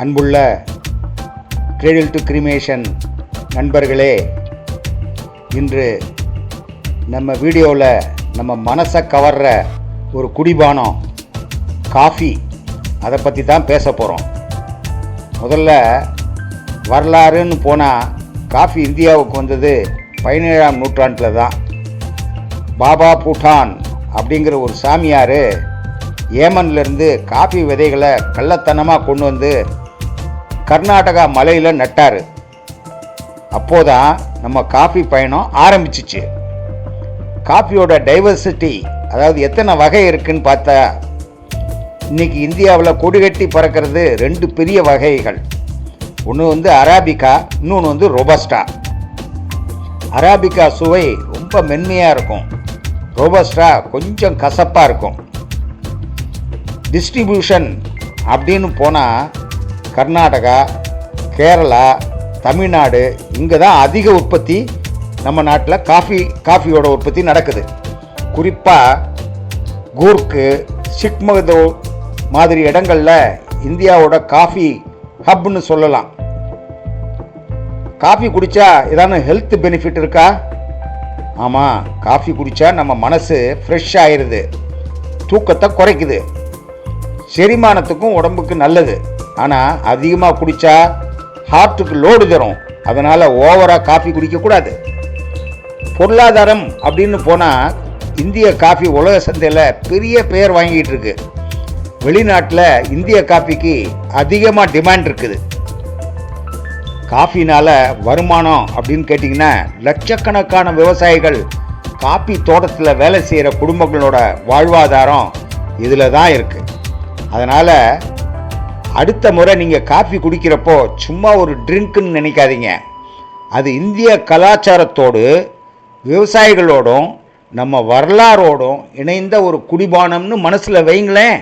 அன்புள்ள கிரெடில் to cremation நண்பர்களே இன்று நம்ம வீடியோவில் நம்ம மனசை கவர்ற ஒரு குடிபானம் காஃபி. அதை பற்றி தான் பேச போகிறோம் முதல்ல வரலாறுன்னு போனால் காஃபி இந்தியாவுக்கு வந்தது பதினேழாம் நூற்றாண்டில் தான். பாபா பூட்டான் அப்படிங்கிற ஒரு சாமியார் ஏமன்லேருந்து காஃபி விதைகளை கள்ளத்தனமாக கொண்டு வந்து கர்நாடகா மலையில் நட்டார். அப்போதான் நம்ம காஃபி பயணம் ஆரம்பிச்சிச்சு. காஃபியோட டைவர்சிட்டி அதாவது எத்தனை வகை இருக்குன்னு பார்த்தா இன்னைக்கு இந்தியாவில் கொடிகட்டி பறக்கிறது ரெண்டு பெரிய வகைகள். ஒன்று வந்து அராபிகா இன்னொன்று வந்து ரொபஸ்டா. அராபிகா சுவை ரொம்ப மென்மையாக இருக்கும். ரோபஸ்டா கொஞ்சம் கசப்பாக இருக்கும். டிஸ்ட்ரிபியூஷன் அப்படின்னு போனால் கர்நாடகா கேரளா தமிழ்நாடு இங்கே தான் அதிக உற்பத்தி நம்ம நாட்டில் காஃபி காஃபியோட உற்பத்தி நடக்குது. குறிப்பாக கூர்க்கு சிக்மகதோ மாதிரி இடங்களில் இந்தியாவோட காஃபி ஹப்னு சொல்லலாம். காஃபி குடித்தா ஏதாவது ஹெல்த் பெனிஃபிட் இருக்கா? ஆமாம் காஃபி குடித்தா நம்ம மனசு ஃப்ரெஷ் ஆயிடுது தூக்கத்தை குறைக்குது. செரிமானத்துக்கும் உடம்புக்கு நல்லது. ஆனால் அதிகமாக குடித்தா ஹார்ட்டுக்கு லோடு தரும். அதனால் ஓவராக காஃபி குடிக்கக்கூடாது. பொருளாதாரம் அப்படின்னு போனால் இந்திய காஃபி உலக சந்தையில் பெரிய பெயர் வாங்கிட்டு இருக்கு. வெளிநாட்டில் இந்திய காஃபிக்கு அதிகமாக டிமாண்ட் இருக்குது. காஃபினால் வருமானம் அப்படின்னு கேட்டிங்கன்னா லட்சக்கணக்கான விவசாயிகள் காஃபி தோட்டத்தில் வேலை செய்கிற குடும்பங்களோட வாழ்வாதாரம் இதில் தான் இருக்குது அதனால் அடுத்த முறை நீங்கள் காஃபி குடிக்கிறப்போ சும்மா ஒரு ட்ரிங்க்குன்னு நினைக்காதீங்க. அது இந்திய கலாச்சாரத்தோடு விவசாயிகளோடும் நம்ம வரலாறோடும் இணைந்த ஒரு குடிபானம்னு மனசில் வைங்களேன்.